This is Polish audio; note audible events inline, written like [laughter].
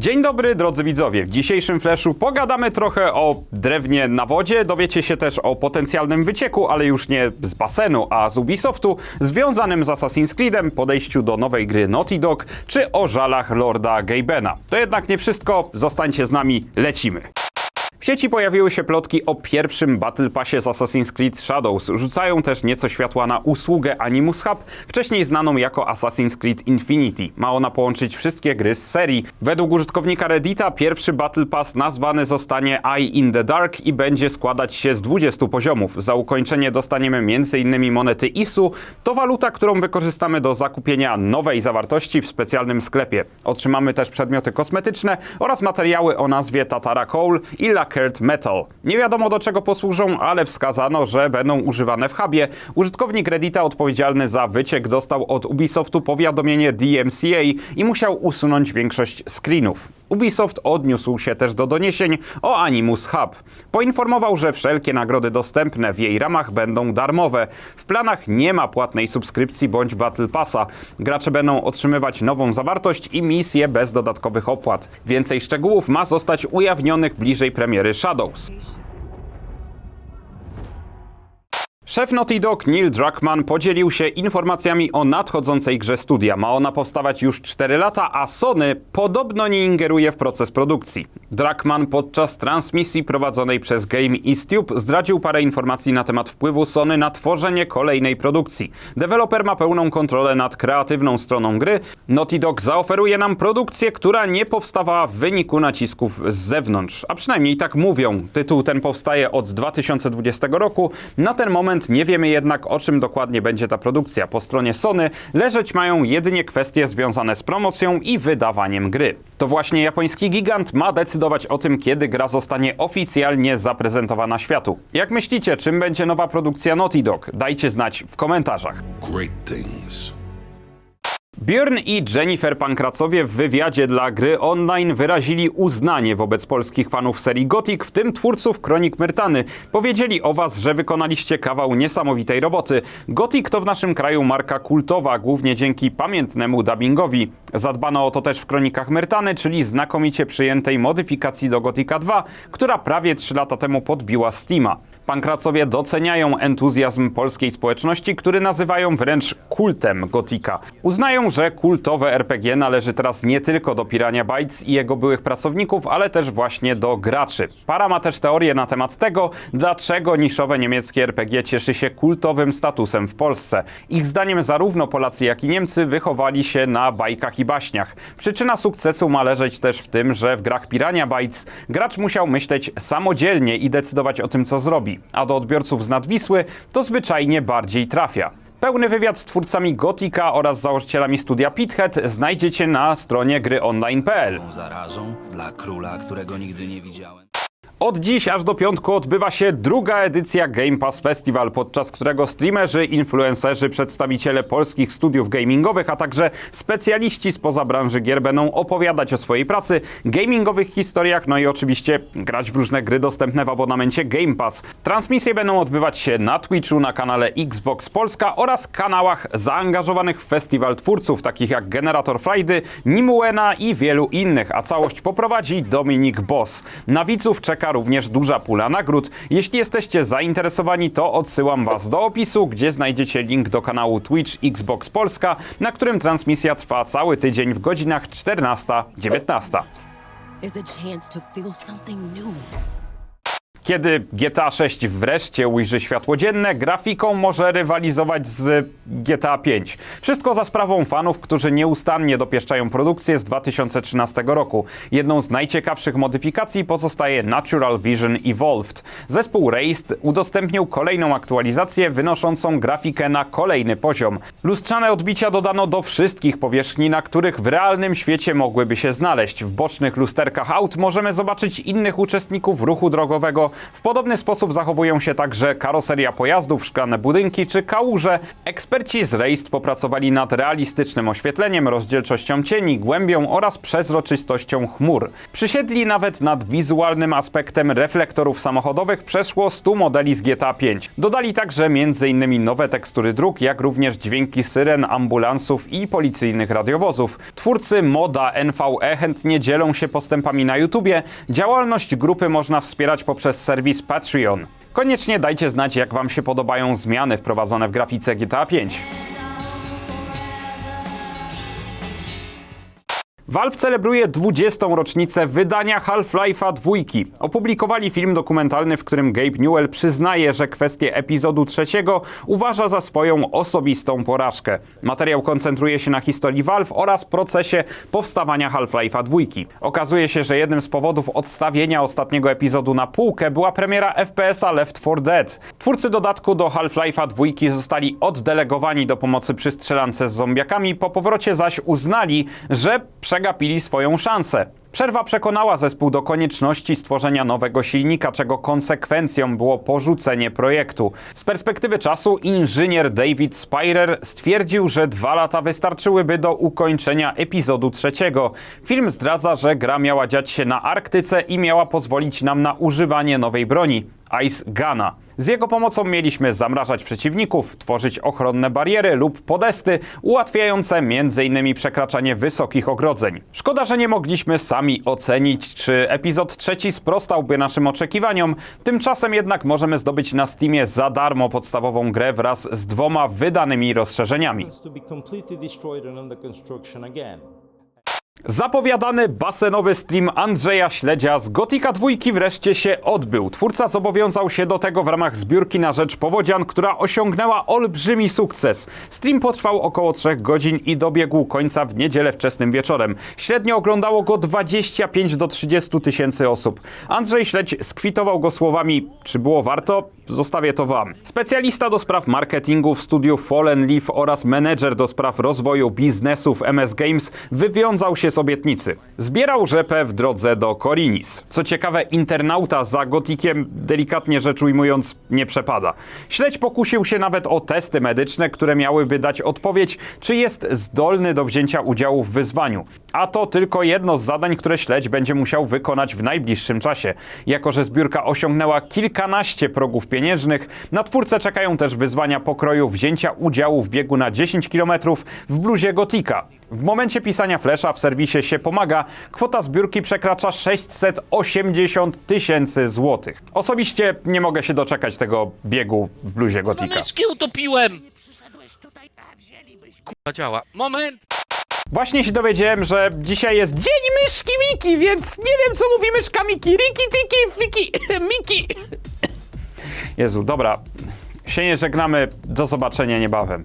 Dzień dobry drodzy widzowie. W dzisiejszym flashu pogadamy trochę o drewnie na wodzie, dowiecie się też o potencjalnym wycieku, ale już nie z basenu, a z Ubisoftu, związanym z Assassin's Creedem, podejściu do nowej gry Naughty Dog, czy o żalach Lorda Gabena. To jednak nie wszystko, zostańcie z nami, lecimy. W sieci pojawiły się plotki o pierwszym Battle Passie z Assassin's Creed Shadows. Rzucają też nieco światła na usługę Animus Hub, wcześniej znaną jako Assassin's Creed Infinity. Ma ona połączyć wszystkie gry z serii. Według użytkownika Reddita pierwszy Battle Pass nazwany zostanie Eye in the Dark i będzie składać się z 20 poziomów. Za ukończenie dostaniemy m.in. monety ISU. To waluta, którą wykorzystamy do zakupienia nowej zawartości w specjalnym sklepie. Otrzymamy też przedmioty kosmetyczne oraz materiały o nazwie Tatara Coal i Lacquered Metal. Nie wiadomo do czego posłużą, ale wskazano, że będą używane w hubie. Użytkownik Reddita odpowiedzialny za wyciek dostał od Ubisoftu powiadomienie DMCA i musiał usunąć większość screenów. Ubisoft odniósł się też do doniesień o Animus Hub. Poinformował, że wszelkie nagrody dostępne w jej ramach będą darmowe. W planach nie ma płatnej subskrypcji bądź Battle Passa. Gracze będą otrzymywać nową zawartość i misje bez dodatkowych opłat. Więcej szczegółów ma zostać ujawnionych bliżej premiery Shadows. Szef Naughty Dog Neil Druckmann podzielił się informacjami o nadchodzącej grze studia. Ma ona powstawać już 4 lata, a Sony podobno nie ingeruje w proces produkcji. Druckmann podczas transmisji prowadzonej przez Game East zdradził parę informacji na temat wpływu Sony na tworzenie kolejnej produkcji. Deweloper ma pełną kontrolę nad kreatywną stroną gry. Naughty Dog zaoferuje nam produkcję, która nie powstawała w wyniku nacisków z zewnątrz. A przynajmniej tak mówią. Tytuł ten powstaje od 2020 roku. Na ten moment nie wiemy jednak o czym dokładnie będzie ta produkcja. Po stronie Sony leżeć mają jedynie kwestie związane z promocją i wydawaniem gry. To właśnie japoński gigant ma decydować o tym, kiedy gra zostanie oficjalnie zaprezentowana światu. Jak myślicie, czym będzie nowa produkcja Naughty Dog? Dajcie znać w komentarzach. great things. Björn i Jennifer Pankracowie w wywiadzie dla gry online wyrazili uznanie wobec polskich fanów serii Gothic, w tym twórców Kronik Myrtany. Powiedzieli o was, że wykonaliście kawał niesamowitej roboty. Gothic to w naszym kraju marka kultowa, głównie dzięki pamiętnemu dubbingowi. Zadbano o to też w Kronikach Myrtany, czyli znakomicie przyjętej modyfikacji do Gothica 2, która prawie 3 lata temu podbiła Steama. Pankracowie doceniają entuzjazm polskiej społeczności, który nazywają wręcz kultem Gotika. Uznają, że kultowe RPG należy teraz nie tylko do Pirania Bytes i jego byłych pracowników, ale też właśnie do graczy. Para ma też teorię na temat tego, dlaczego niszowe niemieckie RPG cieszy się kultowym statusem w Polsce. Ich zdaniem zarówno Polacy, jak i Niemcy wychowali się na bajkach i baśniach. Przyczyna sukcesu ma leżeć też w tym, że w grach Pirania Bytes gracz musiał myśleć samodzielnie i decydować o tym, co zrobi a do odbiorców z Nadwisły to zwyczajnie bardziej trafia. Pełny wywiad z twórcami Gotika oraz założycielami studia Pithead znajdziecie na stronie gryonline.pl. zarazą dla króla, którego nigdy nie widziałem. Od dziś aż do piątku odbywa się druga edycja Game Pass Festival, podczas którego streamerzy, influencerzy, przedstawiciele polskich studiów gamingowych, a także specjaliści spoza branży gier będą opowiadać o swojej pracy, gamingowych historiach, no i oczywiście grać w różne gry dostępne w abonamencie Game Pass. Transmisje będą odbywać się na Twitchu, na kanale Xbox Polska oraz kanałach zaangażowanych w festiwal twórców, takich jak Generator Friday, Nimuena i wielu innych, a całość poprowadzi Dominik Boss. Na widzów czeka również duża pula nagród. Jeśli jesteście zainteresowani, to odsyłam Was do opisu, gdzie znajdziecie link do kanału Twitch Xbox Polska, na którym transmisja trwa cały tydzień w godzinach 14-19. is a chance to feel something new. Kiedy GTA 6 wreszcie ujrzy światło dzienne, grafiką może rywalizować z GTA 5. Wszystko za sprawą fanów, którzy nieustannie dopieszczają produkcję z 2013 roku. Jedną z najciekawszych modyfikacji pozostaje Natural Vision Evolved. Zespół Raised udostępnił kolejną aktualizację wynoszącą grafikę na kolejny poziom. Lustrzane odbicia dodano do wszystkich powierzchni, na których w realnym świecie mogłyby się znaleźć. W bocznych lusterkach aut możemy zobaczyć innych uczestników ruchu drogowego, W podobny sposób zachowują się także karoseria pojazdów, szklane budynki czy kałuże. Eksperci z Reist popracowali nad realistycznym oświetleniem, rozdzielczością cieni, głębią oraz przezroczystością chmur. Przysiedli nawet nad wizualnym aspektem reflektorów samochodowych przeszło 100 modeli z GTA 5. Dodali także m.in. nowe tekstury dróg, jak również dźwięki syren, ambulansów i policyjnych radiowozów. Twórcy moda NVE chętnie dzielą się postępami na YouTubie. Działalność grupy można wspierać poprzez serwis Patreon. Koniecznie dajcie znać, jak Wam się podobają zmiany wprowadzone w grafice GTA 5. Valve celebruje 20. rocznicę wydania Half-Life'a 2. Opublikowali film dokumentalny, w którym Gabe Newell przyznaje, że kwestię epizodu trzeciego uważa za swoją osobistą porażkę. Materiał koncentruje się na historii Valve oraz procesie powstawania Half-Life'a 2. Okazuje się, że jednym z powodów odstawienia ostatniego epizodu na półkę była premiera FPS-a Left 4 Dead. Twórcy dodatku do Half-Life'a 2 zostali oddelegowani do pomocy przy strzelance z zombiakami, po powrocie zaś uznali, że przegapili swoją szansę. Przerwa przekonała zespół do konieczności stworzenia nowego silnika, czego konsekwencją było porzucenie projektu. Z perspektywy czasu inżynier David Spirer stwierdził, że dwa lata wystarczyłyby do ukończenia epizodu trzeciego. Film zdradza, że gra miała dziać się na Arktyce i miała pozwolić nam na używanie nowej broni Ice Guna. Z jego pomocą mieliśmy zamrażać przeciwników, tworzyć ochronne bariery lub podesty, ułatwiające m.in. przekraczanie wysokich ogrodzeń. Szkoda, że nie mogliśmy sami ocenić, czy epizod trzeci sprostałby naszym oczekiwaniom. Tymczasem jednak możemy zdobyć na Steamie za darmo podstawową grę wraz z dwoma wydanymi rozszerzeniami. Zapowiadany basenowy stream Andrzeja Śledzia z Gotika dwójki wreszcie się odbył. Twórca zobowiązał się do tego w ramach zbiórki na rzecz powodzian, która osiągnęła olbrzymi sukces. Stream potrwał około 3 godzin i dobiegł końca w niedzielę wczesnym wieczorem. Średnio oglądało go 25 do 30 tysięcy osób. Andrzej Śledź skwitował go słowami: Czy było warto? Zostawię to wam. Specjalista do spraw marketingu w studiu Fallen Leaf oraz menedżer do spraw rozwoju biznesu w MS Games wywiązał się z obietnicy. Zbierał rzepę w drodze do Korinis. Co ciekawe, internauta za gotikiem, delikatnie rzecz ujmując, nie przepada. Śledź pokusił się nawet o testy medyczne, które miałyby dać odpowiedź, czy jest zdolny do wzięcia udziału w wyzwaniu. A to tylko jedno z zadań, które śledź będzie musiał wykonać w najbliższym czasie. Jako, że zbiórka osiągnęła kilkanaście progów pieniężnych, na twórcę czekają też wyzwania pokroju wzięcia udziału w biegu na 10 km w bluzie Gotika. W momencie pisania flesza w serwisie się pomaga, kwota zbiórki przekracza 680 tysięcy złotych. Osobiście nie mogę się doczekać tego biegu w bluzie Gotika. Myszki utopiłem! Kurwa działa. Moment! Właśnie się dowiedziałem, że dzisiaj jest Dzień Myszki Miki, więc nie wiem co mówi myszka Miki. Riki, tiki, fiki, [coughs] Miki. [coughs] Jezu, dobra. Się nie żegnamy. Do zobaczenia niebawem.